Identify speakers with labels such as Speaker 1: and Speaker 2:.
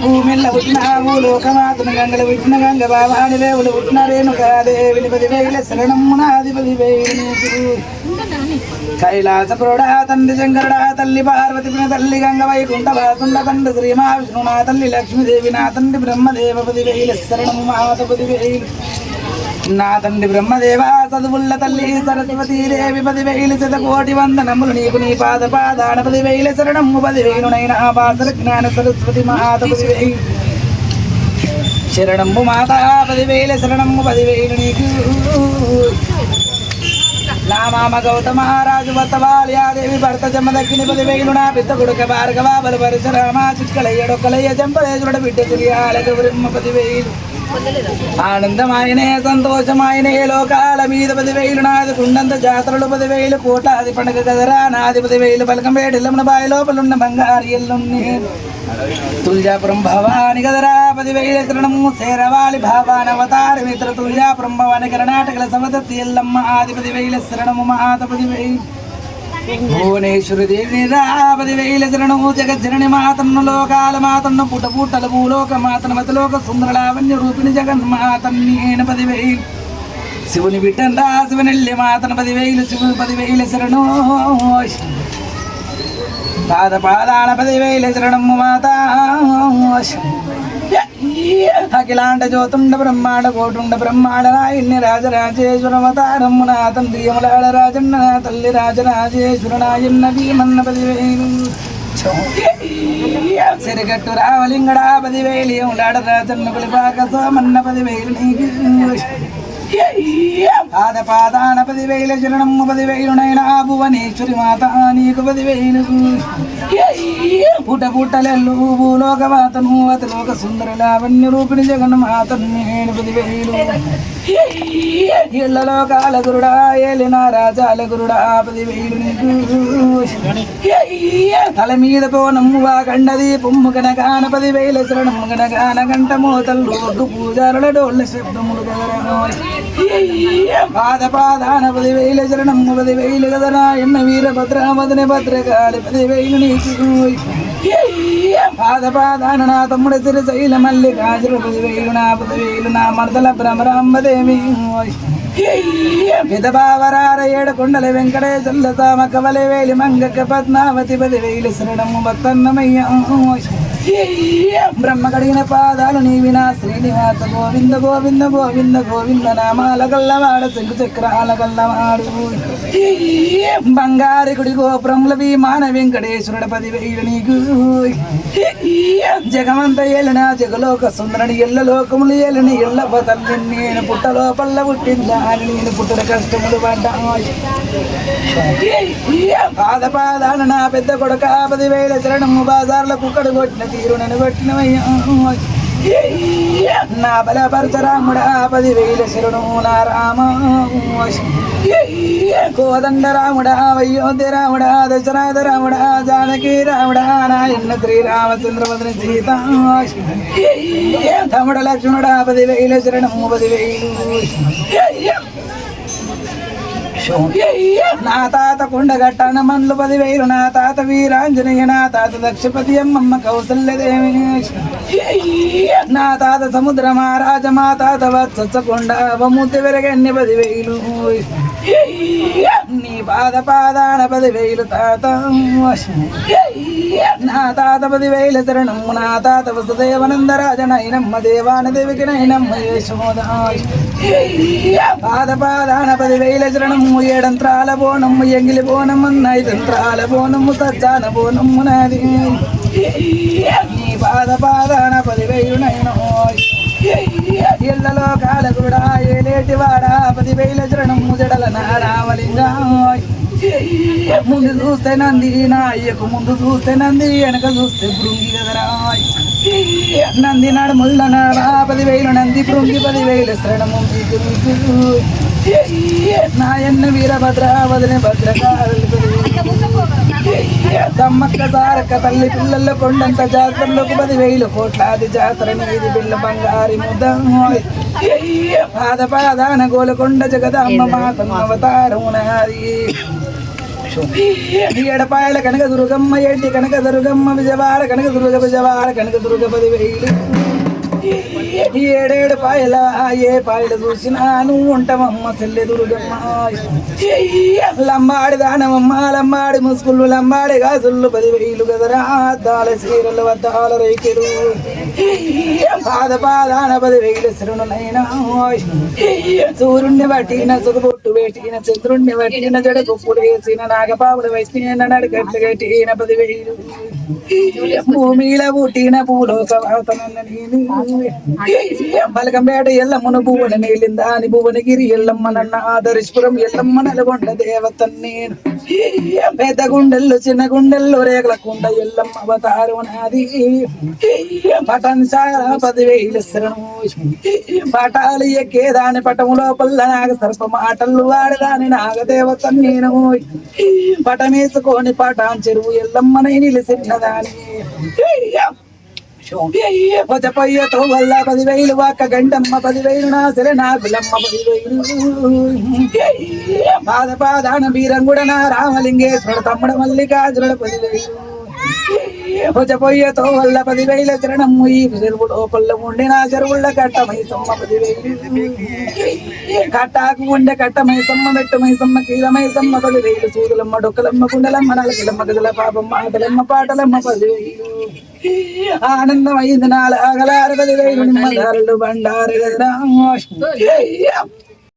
Speaker 1: భూమిల్ల పుట్టినావు లోకమాతను గంగలు పుట్టిన గంగ బాబాని దేవుడు పుట్టిన రేణుకాదేవిని పది వేల శరణమునాధిపతి నాది పది వేలు తండ్రి శంకరుడా తల్లి పార్వతి తల్లి గంగ వైకుంఠ వాసుండ తండ్రి శ్రీ మహావిష్ణు నా తల్లి లక్ష్మీదేవి నా తండ్రి బ్రహ్మదేవ పది వేల శరణము మాత వేలు నా తండ్రి బ్రహ్మదేవ చదువుల్ల తల్లి సరస్వతి దేవి పది వేలు శత కోటి వందనములు నీకు నీ పాద పాదాన పది వేల శరణము పది వేలు నైనా బాసర జ్ఞాన సరస్వతి మాత పది వేలు శరణము మాత పది వేల శరణము పది వేలు నీకు. నా మామ గౌతమ రాజు భర్త బాల్యాదేవి భర్త జమ్మదక్కిని పది వేలు నా పెద్ద కొడుక భార్గవ బల పరశురామ చిట్కలయ్య డొక్కలయ్య జంపలేశ్వరుడు బిడ్డ తెలియాల గౌరమ్మ పది వేలు ఆనందమాయనే సంతోషమాయనే లోకాల మీద పదివేలు నాది కుండంత జాతరలు పదివేలు కోటాది పండగ కదరా నాది పదివేలు పలకం వేడిల్లమున బాయి లోపలున్న బంగారు ఎల్లున్ని తుల్జాపురం భవాని కదరా పది వేల తృణము శేరవాలి భావాన మిత్ర తుల్జాపురం భవాని కర్ణాటకల సమదత్తి ఎల్లమ్మ ఆది పదివేల శరణము మహాత పదివేలు భువనేశ్వరి దేవి పది వేల శరణము జగజ్జనని మాతన్ను లోకాల మాతన్ను పుట పుట్టల భూలోక మాతను మతలోక సుందర లావణ్య రూపిణి జగన్మాతన్ని ఏన పది వేలు శివుని బిడ్డండా శివనెల్లి మాతను పది వేలు శివుని పది వేల శరణు. పాద పాదాల పది వేల శరణము మాత. అఖిలాండ జ్యోతుండ బ్రహ్మాండ కోటుండ బ్రహ్మాండ నాయన్య రాజరాజేశ్వర అవతారము రాజన్న తల్లి రాజరాజేశ్వర నాయన్న భీమన్న పదివేలు సిరిగట్టు రావలింగడా పదివేలి ఉండాడ రాజన్న పులిపాక సోమన్న పదివేలు నీకు పాదాన పదివేల శరణము పదివేలు నైనా భువనేశ్వరి మాత నీకు పదివేలు పుట పుట్టలెల్లు భూలోక మాతను అతలోక సుందర లావణ్య రూపిణి జగన్ మాతను నేను పదివేలు ఇళ్ళలో కాలగురుడా ఏలిన రాజాల గురుడా పదివేలు నీకు తల మీద పోనమ్ము వా కండది పొమ్ము కనగాన పదివేల శరణము కనగాన గంట మోతల్లు పూజారుల డోళ్ళ శబ్దములు కదరా పాద పాదాన పది వేల శరణము పది ఎన్న వీరభద్ర మదన భద్రకాళి పది నీకు పాద పాదాన నా తమ్ముడు సిరి శైల మల్లి గాజులు పది నా నా మర్దల భ్రమరాంబదేవి ఏడు కొండల వెంకటేశ్వర తామ కవలి వేలి మంగక పద్మావతి పది వేలు శరణము భక్తన్నమయ్య బ్రహ్మ కడిగిన పాదాలు నీవి నా శ్రీనివాస గోవింద గోవింద గోవింద గోవింద నామాల గల్లవాడ శంకు చక్రాల గల్లవాడు. బంగారి గుడి గోపురముల విమాన వెంకటేశ్వరుడు పదివేలు నీకు. జగమంత ఏలిన జగలోక సుందరని ఎల్ల లోకములు ఏలిని ఎల్ల బతల్ని నేను పుట్ట లోపల పుట్టిందా అని నేను పుట్టిన కష్టములు పడ్డా పాద పాదాన నా పెద్ద కొడుక పదివేల శరణము బాజార్ల కుక్కడు కొట్టిన తీరు నన్ను కొట్టినవయ్యా నా బలపరచరాముడా పదివేల శరణు నా రామ కోదండ రాముడా అయోధ్య రాముడా దశరథ రాముడా జానకి రాముడా నాయన్న శ్రీరామచంద్రమదని సీత తమ్ముడ లక్ష్మణుడా పదివేల శరణము పదివేలు నా తాత కొండగట్టాన మండ్లు పదివేలు నా తాత వీరాంజనేయ నా తాత దక్షపతి అమ్మమ్మ కౌసల్యదేవి నా తాత సముద్ర మహారాజ మా తాత వత్సకొండ ముద్దు వెరగన్ని పదివేలు. నీ పాద పాదాన పదివేలు తాత. నా తాత పదివేల శరణము నా తాత వసుదేవనందరాజ నైనమ్మ దేవాన దేవికి నైనమ్మ యశోద. పాద పాదాన పదివేల శరణము ఏడంత్రాల బోనమ్ము ఎంగిలి బోనమ్ము ఐదంత్రాల బోనమ్ము సజ్జాన బోనమ్ము నాది. నీ పాద పాదాన పదివేలు నైనో ఇళ్ళలో కాలకుడా ఏలేటి వాడా పదివేల శరణము జడల నారావలింగా ముందు చూస్తే నంది నాయ్యకు ముందు చూస్తే నంది వెనక చూస్తే బృంగి కదరా నంది నాడు ముళ్ళ నాడా పదివేలు నంది పృంగి పదివేలు శరణము మీకు నాయన్న వీరభద్ర వదిన భద్రకాలు సమ్మక్క సారక్క తల్లి పిల్లల కొండంత జాతరలోకి పదివేలు కోట్లాది జాతర నీది బిళ్ళ బంగారి ముద్ద. పాద పాదాన గోలకొండ జగదమ్మ మాతమ్మ అవతారము నాది ఎడపాయల కనక దుర్గమ్మ ఏంటి కనక దుర్గమ్మ విజవాడ కనక దుర్గ విజవాడ కనక దుర్గ పదివేలు ఈ ఏడేడు పాయల ఏ పాయలు చూసినా నువ్వు ఉంటావమ్మ చెల్లె దుర్గమ్మ. లంబాడి దానమమ్మ లంబాడి ముసుగులు లంబాడి గాజులు పదివేలు కదరా అద్దాల చీరలు వద్దాల రైకెలు. పాద పాదాన పదివేలు శరణులైనా. సూర్యుణ్ణి పట్టిన సుగబొట్టు పెట్టిన చంద్రుణ్ణి పట్టిన జడగుప్పుడు వేసిన నాగపావులు వేసిన నడగట్లు కట్టిన పదివేలు భూమిలో పుట్టిన పూలో సవాతనన్న నేను బలకంపేట ఎల్లమ్మన భువన నీలిందా అని భువనగిరి ఎల్లమ్మ నన్న ఆదరిష్పురం ఎల్లమ్మ నల్గొండ దేవత నేను పెద్ద గుండెల్లో చిన్న గుండెల్లో రేగల కుండ ఎల్లమ్మ అవతారం నాది. పటన్ సారా పదివేలు పటాలు ఎక్కేదాని పటము లోపల నాగ సర్ప మాటలు వాడదాని నాగదేవత నేను పటమేసుకొని పటాన్ చెరువు ఎల్లమ్మనై నిలిసిన్నదాని పొయ్యతో వల్ల పదివేలు వాక గంటమ్మ పదివేలు నా సరే నా పిల్లమ్మ పదివేలు పాద పాదాన బీరంగుడ నా రామలింగేశ్వర తమ్ముడ మల్లికార్జునుడ పదివేలు. భుజ పొయ్యతో వల్ల పదివేల చరణము ఈ చెరువు లోపల ఉండి నా చెరువుల కట్టమై సొమ్మ పదివేలు కట్టాకు ఉండే కట్టమై సొమ్మ మెట్టమై సొమ్మ కీలమై సొమ్మ పదివేలు సూదులమ్మ డొక్కలమ్మ కుండలమ్మ నలకిలమ్మ గదుల పాపమ్మ ఆటలమ్మ పాటలమ్మ పదివేలు ఆనందమైంది నాలుగలారు పదివేలు నిమ్మదారులు బండారు గదరా